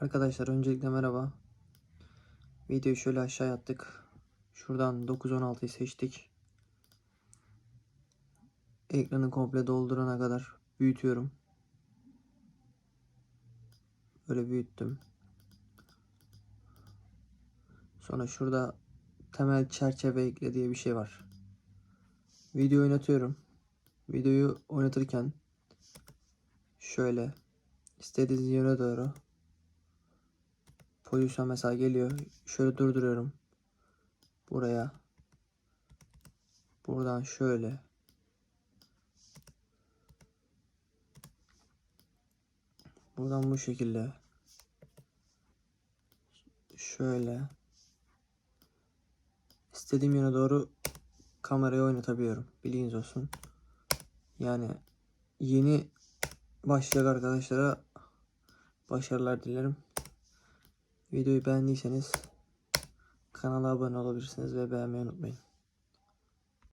Arkadaşlar öncelikle merhaba. Videoyu şöyle aşağı attık. Şuradan 9-16'yı seçtik. Ekranı komple doldurana kadar büyütüyorum. Böyle büyüttüm. Sonra şurada temel çerçeve ekle diye bir şey var. Video oynatıyorum. Videoyu oynatırken şöyle istediğiniz yöne doğru pozisyon mesela geliyor. Şöyle durduruyorum. Buraya. Buradan şöyle. Buradan bu şekilde. Şöyle. İstediğim yöne doğru kamerayı oynatabiliyorum. Bilginiz olsun. Yani yeni başlayacak arkadaşlara başarılar dilerim. Videoyu beğendiyseniz kanala abone olabilirsiniz ve beğenmeyi unutmayın.